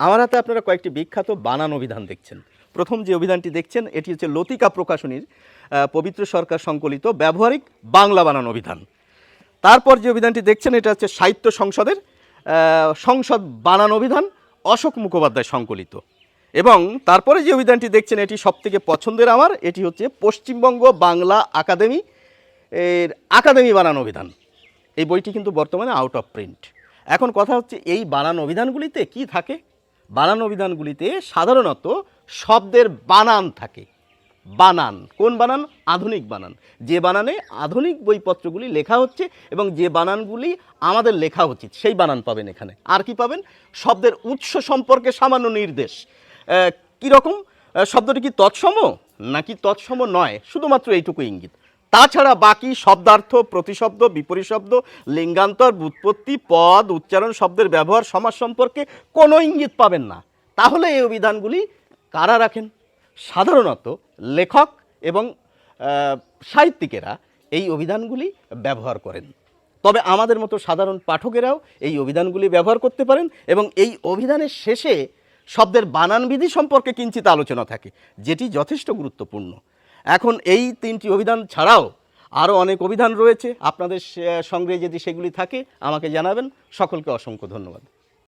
আমার হাতে আপনারা কয়েকটি বিখ্যাত বানান অভিধান দেখছেন। প্রথম যে অভিধানটি দেখছেন, এটি হচ্ছে লতিকা প্রকাশনীর পবিত্র সরকার সংকলিত ব্যবহারিক বাংলা বানান অভিধান। তারপর যে অভিধানটি দেখছেন, এটা হচ্ছে সাহিত্য সংসদের সংসদ বানান অভিধান, অশোক মুখোপাধ্যায় সংকলিত। এবং তারপরে যে অভিধানটি দেখছেন, এটি সবথেকে পছন্দের আমার, এটি হচ্ছে পশ্চিমবঙ্গ বাংলা একাডেমি, এর একাডেমি বানান অভিধান। এই বইটি কিন্তু বর্তমানে আউট অফ প্রিন্ট এখন কথা হচ্ছে, এই বানান অভিধানগুলিতে কি থাকে? বানান অভিধানগুলিতে সাধারণত শব্দের বানান থাকে। বানান। কোন বানান? আধুনিক বানান। যে বানানে আধুনিক বইপত্রগুলি লেখা হচ্ছে এবং যে বানানগুলি আমাদের লেখা উচিত, সেই বানান পাবেন এখানে। আর কি পাবেন? শব্দের উৎস সম্পর্কে সামান্য নির্দেশ। কীরকম শব্দটি কি তৎসম নাকি তৎসম নয়? শুধুমাত্র এইটুকু ইঙ্গিত। তাছাড়া বাকি শব্দার্থ, প্রতিশব্দ বিপরীত শব্দ লিঙ্গান্তর উৎপত্তি পদ, উচ্চারণ শব্দের ব্যবহার সমাজ সম্পর্কে কোনো ইঙ্গিত পাবেন না। তাহলে এই অভিধানগুলি কারা রাখেন? সাধারণত লেখক এবং সাহিত্যিকেরা এই অভিধানগুলি ব্যবহার করেন। তবে আমাদের মতো সাধারণ পাঠকেরাও এই অভিধানগুলি ব্যবহার করতে পারেন এবং এই অভিধানের শেষে শব্দের বানানবিধি সম্পর্কে কিঞ্চিত আলোচনা থাকে, যেটি যথেষ্ট গুরুত্বপূর্ণ। এখন এই তিনটি অভিধান ছাড়াও আরও অনেক অভিধান রয়েছে। আপনাদের সঙ্গে যদি সেগুলি থাকে, আমাকে জানাবেন। সকলকে অসংখ্য ধন্যবাদ।